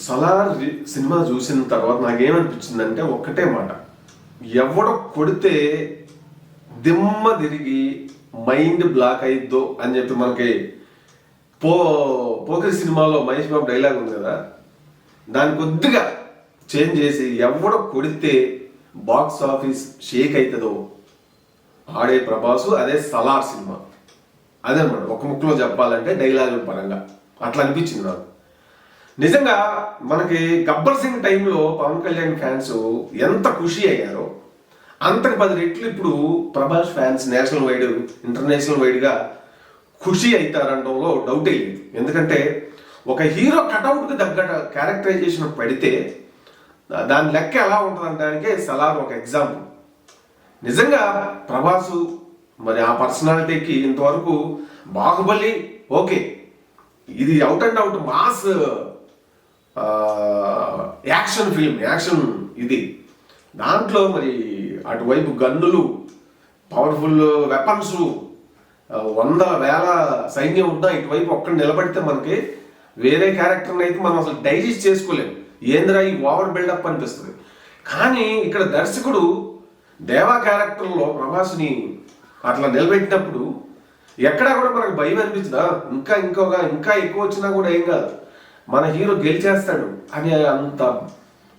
Salaar cinema చూసిన తర్వాత నాకేమనిపించిందంటే ఒక్కటే మాట. ఎవడ కొడితే దిమ్మ తిరిగి మైండ్ బ్లాక్ అయిద్దో అని చెప్పి మనకి పో పోకరి సినిమాలో మహేష్ బాబు డైలాగ్ ఉంది కదా? దాన్ని కొద్దిగా చేంజ్ చేసి ఎవడ కొడితే బాక్స్ ఆఫీస్ షేక్ అవుతుందో ఆడే ప్రభాసు అదే సలార్ సినిమా. అదే అన్నమాట ఒక ముక్కలో చెప్పాలంటే డైలాగుల పరంగా. అట్లా అనిపించింది నాకు. నిజంగా మనకి గబ్బర్ సింగ్ టైంలో పవన్ కళ్యాణ్ ఫ్యాన్స్ ఎంత ఖుషి అయ్యారో అంతకు పది రెట్లు ఇప్పుడు Prabhas fans national wide international వైడ్గా ఖుషి అవుతారనడంలో డౌటే లేదు. ఎందుకంటే ఒక హీరో కటౌట్కి తగ్గ క్యారెక్టరైజేషన్ పడితే దాని లెక్క ఎలా ఉంటుందంటానికే సలార్ ఒక ఎగ్జాంపుల్ నిజంగా ప్రభాసు మరి ఆ పర్సనాలిటీకి ఇంతవరకు బాహుబలి ఓకే. ఇది out and out mass action film action ఇది. దాంట్లో మరి అటువైపు గన్నులు పవర్ఫుల్ వెపన్స్ వందల వేల సైన్యం ఉన్నా ఇటువైపు ఒక్కడ నిలబడితే మనకి వేరే క్యారెక్టర్ని అయితే మనం అసలు డైజెస్ట్ చేసుకోలేము ఏందిరా ఈ ఓవర్ బిల్డప్ అనిపిస్తుంది. కానీ ఇక్కడ దర్శకుడు దేవా క్యారెక్టర్లో ప్రభాస్ని అట్లా నిలబెట్టినప్పుడు ఎక్కడా కూడా మనకు భయం అనిపించదా? ఇంకా ఇంకొక ఇంకా ఎక్కువ వచ్చినా కూడా ఏం కాదు. మన హీరో గెలిచేస్తాడు. అని అంత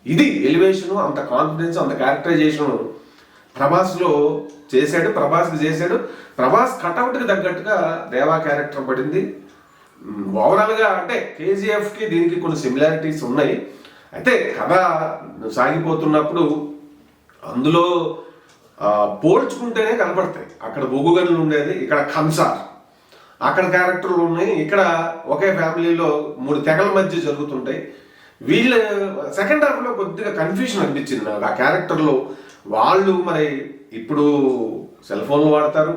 ఇది ఎలివేషను అంత కాన్ఫిడెన్స్ అంత క్యారెక్టరైజేషను ప్రభాస్లో చేశాడు ప్రభాస్కి చేశాడు. ప్రభాస్ కటౌట్కి తగ్గట్టుగా దేవా క్యారెక్టర్ పడింది. ఓవరాల్గా అంటే కేజీఎఫ్కి దీనికి కొన్ని సిమిలారిటీస్ ఉన్నాయి. అయితే కథ సాగిపోతున్నప్పుడు అందులో పోల్చుకుంటేనే కనపడతాయి. అక్కడ బొగ్గుగనులు ఉండేది ఇక్కడ కంసార్. అక్కడ క్యారెక్టర్లు ఉన్నాయి. ఇక్కడ ఒకే ఫ్యామిలీలో మూడు తెగల మధ్య జరుగుతుంటాయి. వీళ్ళ సెకండ్ హాఫ్లో కొద్దిగా కన్ఫ్యూషన్ అనిపించింది నాకు. ఆ క్యారెక్టర్లో వాళ్ళు మరి ఇప్పుడు సెల్ ఫోన్లు వాడతారు.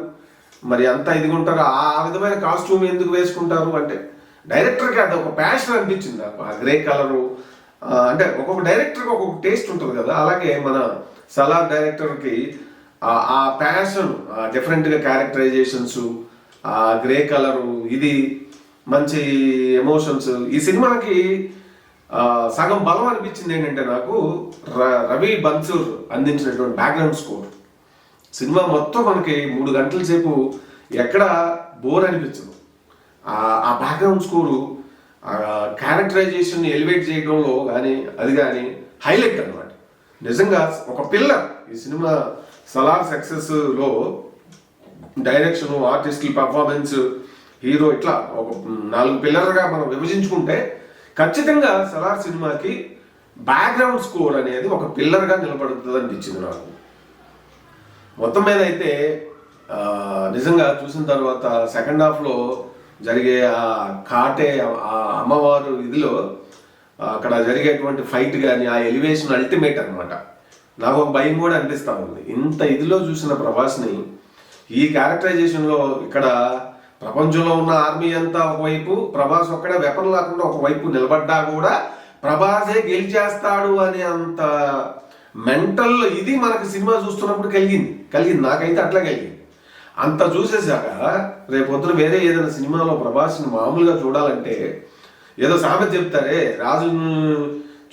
మరి అంతా ఇదిగా ఉంటారు. ఆ విధమైన కాస్ట్యూమ్ ఎందుకు వేసుకుంటారు అంటే డైరెక్టర్కి అది ఒక ప్యాషన్ అనిపించింది నాకు. ఆ గ్రే కలరు అంటే ఒక్కొక్క డైరెక్టర్కి ఒక్కొక్క టేస్ట్ ఉంటుంది కదా. అలాగే మన సలార్ డైరెక్టర్కి ఆ ప్యాషన్ డిఫరెంట్గా క్యారెక్టరైజేషన్స్ ఆ గ్రే కలరు ఇది మంచి ఎమోషన్స్. ఈ సినిమాకి సగం బలం అనిపించింది ఏంటంటే నాకు ర- రవి బన్సూర్ అందించినటువంటి బ్యాక్గ్రౌండ్ స్కోర్. సినిమా మొత్తం మనకి మూడు గంటల సేపు ఎక్కడ బోర్ అనిపించదు. ఆ బ్యాక్గ్రౌండ్ స్కోరు క్యారెక్టరైజేషన్ ఎలివేట్ చేయడంలో కానీ అది కానీ హైలైట్ అన్నమాట. నిజంగా ఒక పిల్లర్ ఈ సినిమా సలార్ సక్సెస్లో డైరెక్షన్ ఆర్టిస్టుల పర్ఫార్మెన్స్ హీరో ఇట్లా ఒక నాలుగు పిల్లర్గా మనం విభజించుకుంటే ఖచ్చితంగా సలార్ సినిమాకి బ్యాక్గ్రౌండ్ స్కోర్ అనేది ఒక పిల్లర్గా నిలబడుతుంది అనిపించింది నాకు. మొత్తం మీద అయితే నిజంగా చూసిన తర్వాత సెకండ్ హాఫ్లో జరిగే ఆ కాటే ఆ అమ్మవారు ఇదిలో అక్కడ జరిగేటువంటి ఫైట్ కానీ ఆ ఎలివేషన్ అల్టిమేట్ అనమాట నాకు ఒక భయం కూడా అనిపిస్తా ఉంది. ఇంత ఇదిలో చూసిన ప్రభాస్ని ఈ క్యారెక్టరైజేషన్లో ఇక్కడ ప్రపంచంలో ఉన్న ఆర్మీ అంతా ఒకవైపు ప్రభాస్ ఒక్కడే వెపన్ లేకుండా ఒకవైపు నిలబడ్డా కూడా ప్రభాసే గెలిచేస్తాడు అనే అంత మెంటల్ ఇది మనకి సినిమా చూస్తున్నప్పుడు కలిగింది. కలిగింది. నాకైతే అట్లా కలిగింది. అంత చూసేసాక రేపు పొద్దున వేరే ఏదైనా సినిమాలో ప్రభాస్ని మామూలుగా చూడాలంటే ఏదో సామెత చెప్తారే రాజును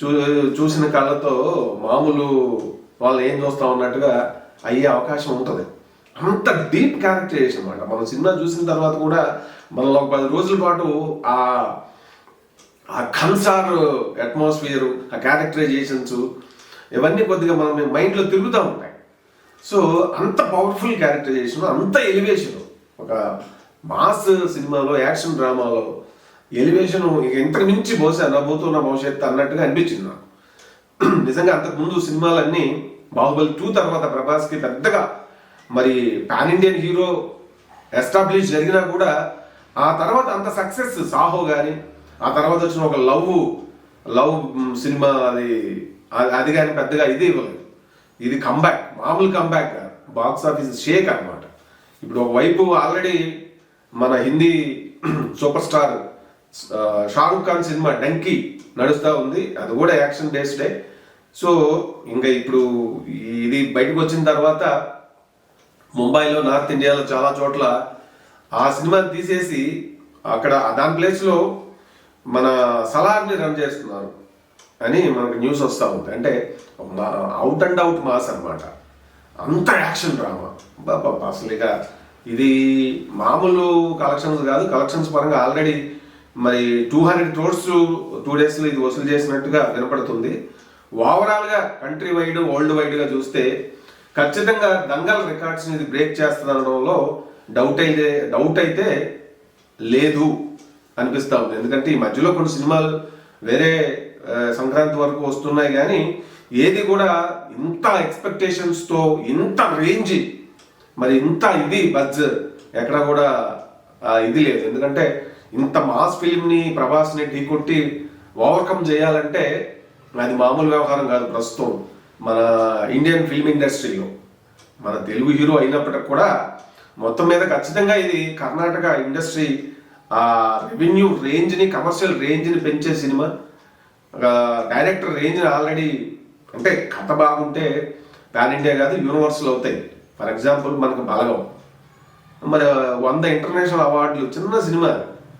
చూ చూసిన కళ్ళతో మామూలు వాళ్ళు ఏం చూస్తా ఉన్నట్టుగా అయ్యే అవకాశం ఉంటుంది. అంత డీప్ క్యారెక్టరైజేషన్ అనమాట మనం సినిమా చూసిన తర్వాత కూడా మనలో ఒక పది రోజుల పాటు ఆ ఆ కన్సార్ అట్మాస్ఫియర్ ఆ క్యారెక్టరైజేషన్స్ ఇవన్నీ కొద్దిగా మనం మైండ్లో తిరుగుతూ ఉంటాయి. సో అంత పవర్ఫుల్ క్యారెక్టరైజేషన్ అంత ఎలివేషన్ ఒక మాస్ సినిమాలో యాక్షన్ డ్రామాలో ఎలివేషన్ ఇక ఇంతకు మించి బహుశా నవ్వుతున్న భవిష్యత్తు అన్నట్టుగా అనిపించింది నాకు. నిజంగా అంతకుముందు సినిమాలన్నీ బాహుబలి టూ తర్వాత ప్రభాస్కి పెద్దగా మరి పాన్ ఇండియన్ హీరో ఎస్టాబ్లిష్ జరిగినా కూడా ఆ తర్వాత అంత సక్సెస్ సాహో కానీ ఆ తర్వాత వచ్చిన ఒక లవ్ లవ్ సినిమా అది అది- కానీ పెద్దగా ఇది ఇవ్వలేదు. ఇది కంబ్యాక్ మామూలు కంబ్యాక్ బాక్స్ ఆఫీస్ షేక్ అనమాట ఇప్పుడు ఒకవైపు ఆల్రెడీ మన హిందీ సూపర్ స్టార్ షారుఖ్ ఖాన్ సినిమా డంకీ నడుస్తూ ఉంది. అది కూడా యాక్షన్ బేస్డే సో ఇంకా ఇప్పుడు ఇది బయటకు వచ్చిన తర్వాత ముంబైలో నార్త్ ఇండియాలో చాలా చోట్ల ఆ సినిమాని తీసేసి అక్కడ దాని ప్లేస్లో మన సలార్ని రన్ చేస్తున్నారు. అని మనకు న్యూస్ వస్తూ ఉంది. అంటే అవుట్ అండ్ అవుట్ మాస్ అన్నమాట. అంత యాక్షన్ డ్రామా బాబా అసలు ఇక ఇది మామూలు కలెక్షన్స్ కాదు. కలెక్షన్స్ పరంగా ఆల్రెడీ మరి టూ హండ్రెడ్ క్రోర్స్ టూ డేస్లో ఇది వసూలు చేసినట్టుగా వినపడుతుంది. ఓవరాల్గా కంట్రీ వైడ్ వరల్డ్ వైడ్గా చూస్తే ఖచ్చితంగా దంగల్ రికార్డ్స్ని ఇది బ్రేక్ చేస్తుందనడంలో డౌట్ అయితే డౌట్ అయితే లేదు అనిపిస్తా ఉంది. ఎందుకంటే ఈ మధ్యలో కొన్ని సినిమాలు వేరే సంక్రాంతి వరకు వస్తున్నాయి కానీ ఏది కూడా ఇంత ఎక్స్పెక్టేషన్స్తో ఇంత రేంజ్ మరి ఇంత ఇది బజ్ ఎక్కడ కూడా ఇది లేదు. ఎందుకంటే ఇంత మాస్ ఫిలింని ప్రభాస్ని ఢీకొట్టి ఓవర్కమ్ చేయాలంటే అది మామూలు వ్యవహారం కాదు ప్రస్తుతం. మన ఇండియన్ ఫిల్మ్ ఇండస్ట్రీలో మన తెలుగు హీరో అయినప్పటికి కూడా మొత్తం మీద ఖచ్చితంగా ఇది కర్ణాటక ఇండస్ట్రీ ఆ రెవెన్యూ రేంజ్ని కమర్షియల్ రేంజ్ని పెంచే సినిమా. డైరెక్టర్ రేంజ్ని ఆల్రెడీ అంటే కథ బాగుంటే పాన్ ఇండియా కాదు యూనివర్సల్ అవుతాయి. ఫర్ ఎగ్జాంపుల్ మనకు బలగం. మరి వంద ఇంటర్నేషనల్ అవార్డులు చిన్న సినిమా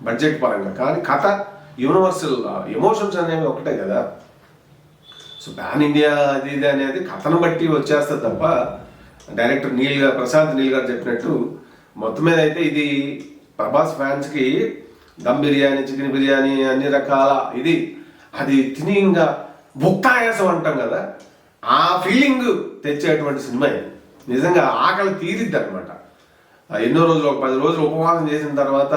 బడ్జెట్ పరంగా. కానీ కథ యూనివర్సల్ ఎమోషన్స్ అనేవి ఒకటే కదా. సో పాన్ ఇండియా అది ఇది అనేది కథను బట్టి వచ్చేస్తుంది తప్ప డైరెక్టర్ నీల్ గారు ప్రశాంత్ నీల్ గారు చెప్పినట్టు మొత్తం మీద అయితే ఇది ప్రభాస్ ఫ్యాన్స్కి దమ్ బిర్యానీ చికెన్ బిర్యానీ అన్ని రకాల ఇది అది తిని ఇంకా భుక్తాయాసం అంటాం కదా ఆ ఫీలింగ్ తెచ్చేటువంటి సినిమా ఇది. నిజంగా ఆకలి తీరిద్ది అనమాట ఎన్నో రోజులు ఒక పది రోజులు ఉపవాసం చేసిన తర్వాత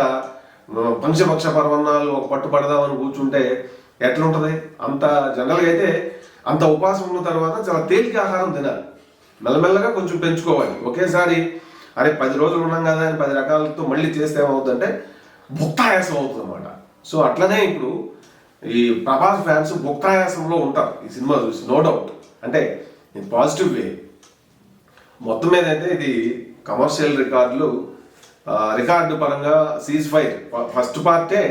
పంచపక్ష పర్వణాలు ఒక పట్టు పడదామని కూర్చుంటే ఎట్లుంటది? అంత జనరల్గా అయితే అంత ఉపవాసం ఉన్న తర్వాత చాలా తేలిక ఆహారం తినాలి. మెల్లమెల్లగా కొంచెం పెంచుకోవాలి. ఒకేసారి అరే పది రోజులు ఉన్నాం కదా అని పది రకాలతో మళ్ళీ చేస్తే ఏమవుతుందంటే భుక్తాయాసం అవుతుంది అనమాట సో అట్లనే ఇప్పుడు ఈ ప్రభాస్ ఫ్యాన్స్ భుక్తాయాసంలో ఉంటారు. ఈ సినిమా చూసి నో డౌట్ అంటే ఇది పాజిటివ్ వే మొత్తం మీద అయితే ఇది కమర్షియల్ రికార్డులు రికార్డు పరంగా సీజ్ ఫైర్ ఫస్ట్ పార్టే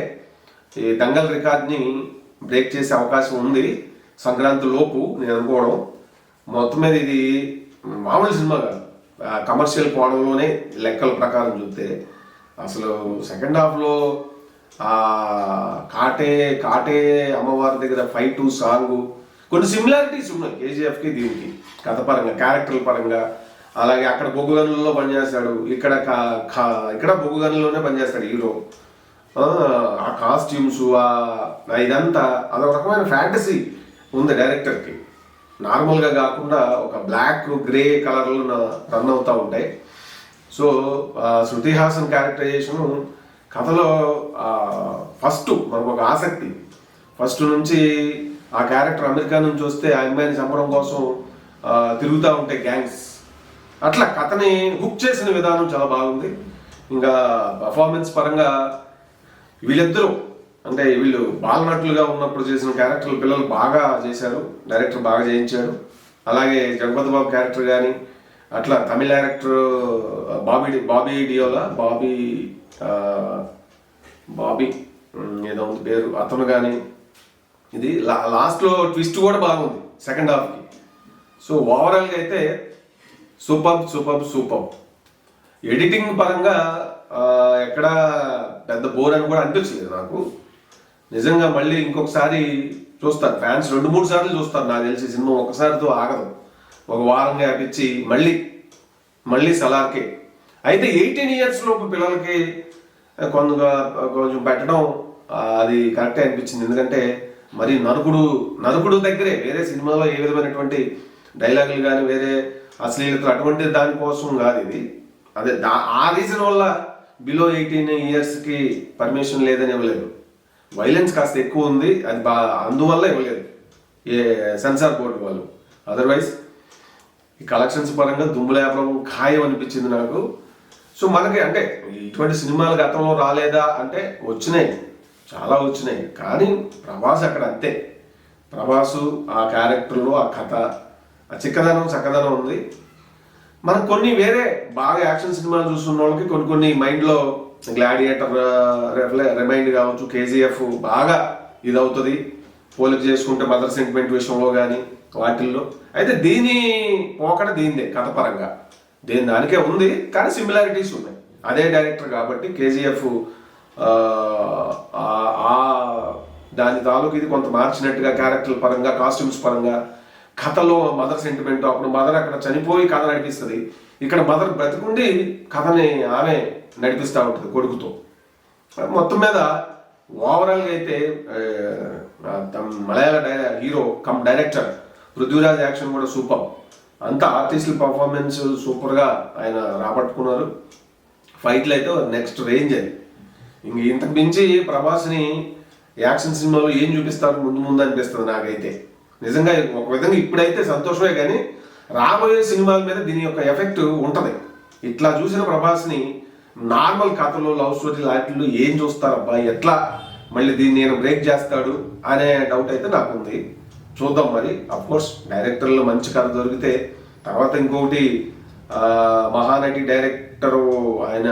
ఈ దంగల్ రికార్డ్ని బ్రేక్ చేసే అవకాశం ఉంది. సంక్రాంతి లోపు నేను అనుకోవడం మొత్తం మీద ఇది మామూలు సినిమా కాదు. కమర్షియల్ కోణంలోనే లెక్కల ప్రకారం చూస్తే అసలు సెకండ్ హాఫ్లో కాటే కాటే అమ్మవారి దగ్గర ఫైవ్ టు సాంగ్ కొన్ని సిమిలారిటీస్ ఉన్నాయి కేజీఎఫ్కి దీనికి కథ పరంగా క్యారెక్టర్ పరంగా. అలాగే అక్కడ బొగ్గు గనుల్లో పనిచేస్తాడు ఇక్కడ కా- కా- ఇక్కడ బొగ్గు గనుల్లోనే పనిచేస్తాడు హీరో. ఆ, ఆ కాస్ట్యూమ్స్ ఆ ఇదంతా అదొక రకమైన ఫ్యాంటసీ. ఉంది డైరెక్టర్కి నార్మల్గా కాకుండా ఒక బ్లాక్ గ్రే కలర్లో రన్ అవుతూ ఉంటాయి. సో శృతి హాసన్ క్యారెక్టరైజేషన్ కథలో ఫస్ట్ మనకు ఒక ఆసక్తి. ఫస్ట్ నుంచి ఆ క్యారెక్టర్ అమెరికా నుంచి వస్తే ఆ అమ్మాయిని చంపడం కోసం తిరుగుతూ ఉంటాయి గ్యాంగ్స్ అట్లా కథని హుక్ చేసిన విధానం చాలా బాగుంది. ఇంకా పర్ఫార్మెన్స్ పరంగా వీళ్ళిద్దరూ అంటే వీళ్ళు బాలనటులుగా ఉన్నప్పుడు చేసిన క్యారెక్టర్లు పిల్లలు బాగా చేశారు డైరెక్టర్ బాగా చేయించారు. అలాగే జగపతి బాబు క్యారెక్టర్ కానీ అట్లా తమిళ డైరెక్టర్ బాబీ బాబీ డియోలా బాబీ బాబీ ఏదో ఉంది పేరు అతను కానీ ఇది లా లాస్ట్లో ట్విస్ట్ కూడా బాగుంది సెకండ్ హాఫ్కి. సో ఓవరాల్గా అయితే సూపర్ సూపర్ సూపర్. ఎడిటింగ్ పరంగా ఎక్కడా ఎక్కడ పెద్ద బోర్ అని కూడా అనిపించలేదు నాకు. నిజంగా మళ్ళీ ఇంకొకసారి చూస్తారు. ఫ్యాన్స్ రెండు మూడు సార్లు చూస్తారు నాకు తెలిసి. సినిమా ఒకసారితో ఆగదు. ఒక వారం గ్యాప్ ఇచ్చి మళ్ళీ మళ్ళీ సలార్కే. అయితే ఎయిటీన్ ఇయర్స్ లోపు పిల్లలకి కొంత కొంచెం పెట్టడం అది కరెక్టే అనిపించింది. ఎందుకంటే మరి నరుకుడు నరుకుడు దగ్గరే వేరే సినిమాలో ఏ విధమైనటువంటి డైలాగులు కానీ వేరే అశ్లీలతలు అటువంటి దానికోసం కాదు ఇది. అదే దా ఆ రీజన్ వల్ల బిలో ఎయిటీన్ ఇయర్స్కి పర్మిషన్ లేదని ఇవ్వలేదు. వైలెన్స్ కాస్త ఎక్కువ ఉంది. అది బా అందువల్ల ఇవ్వలేదు. ఏ సెన్సార్ బోర్డు వాళ్ళు. అదర్వైజ్ ఈ కలెక్షన్స్ పరంగా దుమ్ములేపడం ఖాయం అనిపించింది నాకు. సో మనకి అంటే ఇటువంటి సినిమాలు గతంలో రాలేదా అంటే వచ్చినాయి. చాలా వచ్చినాయి. కానీ ప్రభాస్ అక్కడ అంతే. ప్రభాసు ఆ క్యారెక్టర్లు ఆ కథ ఆ చిక్కదనం చక్కదనం ఉంది. మనకు కొన్ని వేరే బాగా యాక్షన్ సినిమాలు చూస్తున్న వాళ్ళకి కొన్ని కొన్ని మైండ్లో గ్లాడియేటర్ రిమైండ్ కావచ్చు కేజీఎఫ్ బాగా ఇది అవుతుంది పోలిక చేసుకుంటే మదర్ సెంటిమెంట్ విషయంలో కానీ వాటిల్లో. అయితే దీని పోకడ దీనిదే కథ పరంగా. దానికే ఉంది కానీ సిమిలారిటీస్ ఉన్నాయి. అదే డైరెక్టర్ కాబట్టి కేజీఎఫ్ ఆ దాని తాలూకు ఇది కొంత మార్చినట్టుగా క్యారెక్టర్ పరంగా కాస్ట్యూమ్స్ పరంగా కథలో మదర్ సెంటిమెంట్ అప్పుడు మదర్ అక్కడ చనిపోయి కథ నడిపిస్తుంది ఇక్కడ మదర్ బ్రతికుండి కథని ఆమె నడిపిస్తూ ఉంటుంది కొడుకుతో. మొత్తం మీద ఓవరాల్గా అయితే మలయాళ die hero cum director Prithviraj action కూడా సూపర్. అంతా ఆర్టిస్టుల పర్ఫార్మెన్స్ సూపర్గా ఆయన రాబట్టుకున్నారు. ఫైట్లు అయితే నెక్స్ట్ రేంజ్ అది. ఇంక ఇంతకు మించి ప్రభాస్ని యాక్షన్ సినిమాలో ఏం చూపిస్తారు ముందు ముందు అనిపిస్తుంది నాకైతే. నిజంగా ఒక విధంగా ఇప్పుడైతే సంతోషమే కానీ రాబోయే సినిమాల మీద దీని యొక్క ఎఫెక్ట్ ఉంటుంది. ఇట్లా చూసిన ప్రభాస్ని నార్మల్ కథలు లవ్ స్టోరీ లాంటిలో ఏం చూస్తారబ్బా? ఎట్లా మళ్ళీ దీన్ని నేను బ్రేక్ చేస్తాడు అనే డౌట్ అయితే నాకు ఉంది చూద్దాం మరి. అఫ్ కోర్స్ మంచి కథ దొరికితే తర్వాత ఇంకొకటి మహానటి డైరెక్టర్ ఆయన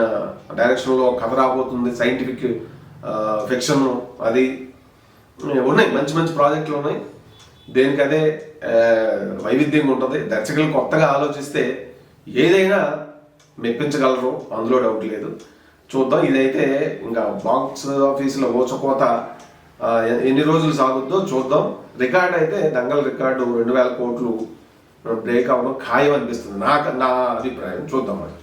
డైరెక్షన్లో కథ రాబోతుంది సైంటిఫిక్ ఫిక్షన్ అది ఉన్నాయి. మంచి మంచి ప్రాజెక్టులు ఉన్నాయి. దేనికదే వైవిధ్యంగా ఉంటుంది. దర్శకులు కొత్తగా ఆలోచిస్తే ఏదైనా మెప్పించగలరు? అందులో డౌట్ లేదు. చూద్దాం. ఇదైతే ఇంకా బాక్స్ ఆఫీసులో ఓచకోత ఎన్ని రోజులు సాగుద్దో చూద్దాం. రికార్డ్ అయితే దంగల్ రికార్డు రెండు వేల కోట్లు బ్రేక్ అవ్వడం ఖాయం అనిపిస్తుంది. నాకు నా అభిప్రాయం. చూద్దాం మరి.